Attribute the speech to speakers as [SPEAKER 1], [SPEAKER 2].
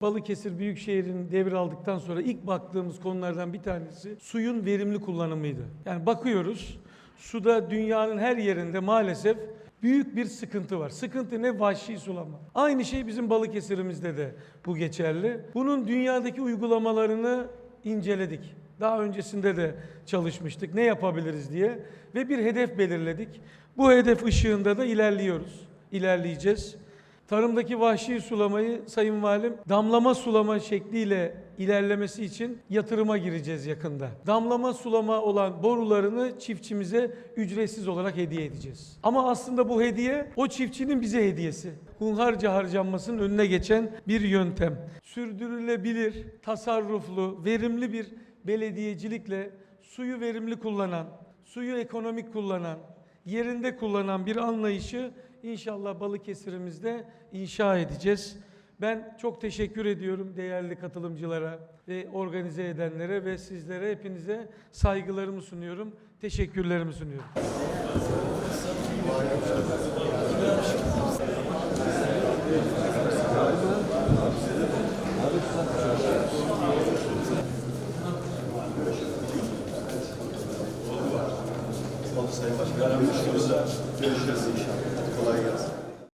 [SPEAKER 1] Balıkesir Büyükşehir'in devraldıktan sonra ilk baktığımız konulardan bir tanesi suyun verimli kullanımıydı. Yani bakıyoruz suda dünyanın her yerinde maalesef büyük bir sıkıntı var. Sıkıntı ne? Vahşi sulama. Aynı şey bizim Balıkesir'imizde de bu geçerli. Bunun dünyadaki uygulamalarını inceledik. Daha öncesinde de çalışmıştık. Ne yapabiliriz diye ve bir hedef belirledik. Bu hedef ışığında da ilerliyoruz. İlerleyeceğiz. Tarımdaki vahşi sulamayı Sayın Valim damlama sulama şekliyle ilerlemesi için yatırıma gireceğiz yakında. Damlama sulama olan borularını çiftçimize ücretsiz olarak hediye edeceğiz. Ama aslında bu hediye o çiftçinin bize hediyesi. Hunharca harcanmasının önüne geçen bir yöntem. Sürdürülebilir, tasarruflu, verimli bir belediyecilikle suyu verimli kullanan, suyu ekonomik kullanan, yerinde kullanan bir anlayışı inşallah Balıkesir'imizde inşa edeceğiz. Ben çok teşekkür ediyorum değerli katılımcılara ve organize edenlere ve sizlere hepinize saygılarımı sunuyorum. Teşekkürlerimi sunuyorum.
[SPEAKER 2] Sayın Başkanım görüşürüz. İnşallah. kolay gelsin.